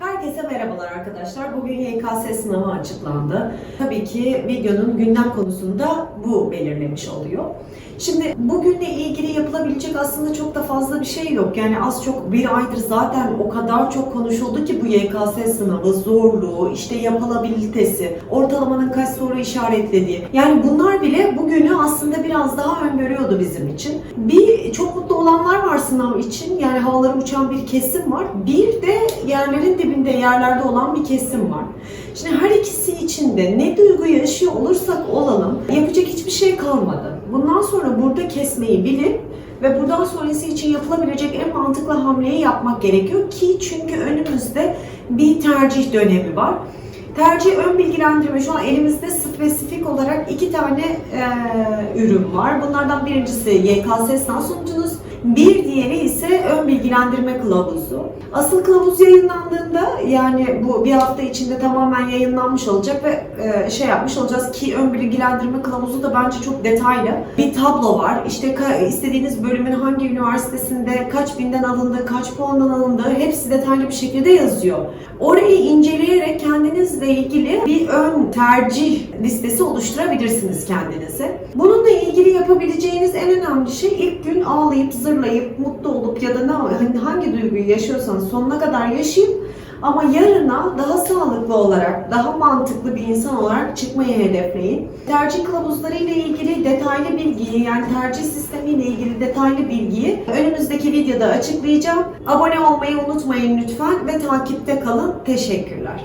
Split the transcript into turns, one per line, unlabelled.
Herkese merhabalar arkadaşlar. Bugün YKS sınavı açıklandı. Tabii ki videonun gündem konusunda bu belirlemiş oluyor. Şimdi bugünle ilgili yapılabilecek aslında çok da fazla bir şey yok. Yani az çok bir aydır zaten o kadar çok konuşuldu ki bu YKS sınavı, zorluğu, işte yapılabilitesi, ortalamanın kaç soru işaretlediği. Yani bunlar bile bugünü aslında biraz daha öngörüyordu bizim için. Bir çok mutlu olanlar var sınav için. Yani havalara uçan bir kesim var. Bir de yerlerin dibinde yerlerde olan bir kesim var. Şimdi her ikisi için de ne duygu yaşıyor olursak olalım yapacak hiçbir şey kalmadı. Bundan sonra burada kesmeyi bilip ve buradan sonrası için yapılabilecek en mantıklı hamleyi yapmak gerekiyor ki çünkü önümüzde bir tercih dönemi var. Tercih ön bilgilendirme şu an elimizde spesifik olarak iki tane eee, ürün var. Bunlardan birincisi YKS sınav sonucunuz, bir diğeri ise ön bilgilendirme kılavuzu. Asıl kılavuz yayınlandığında yani bu bir hafta içinde tamamen yayınlanmış olacak ve e, şey yapmış olacağız ki ön bilgilendirme kılavuzu da bence çok detaylı. Bir tablo var. İşte istediğiniz bölümün hangi üniversitesinde kaç binden alındığı, kaç puandan alındığı hepsi detaylı bir şekilde yazıyor. Orayı inceleyerek kendinizle ilgili bir ön tercih listesi oluşturabilirsiniz kendinize. Bununla ilgili yapabileceğiniz en önemli şey ilk gün ağlayıp zırlayıp mutlu olup ya da ne hani hangi duyguyu yaşıyorsanız sonuna kadar yaşayıp ama yarına daha sağlıklı olarak, daha mantıklı bir insan olarak çıkmayı hedefleyin. Tercih kılavuzları ile ilgili detaylı bilgiyi, yani tercih sistemi ile ilgili detaylı bilgiyi önümüzdeki videoda açıklayacağım. Abone olmayı unutmayın lütfen ve takipte kalın. Teşekkürler.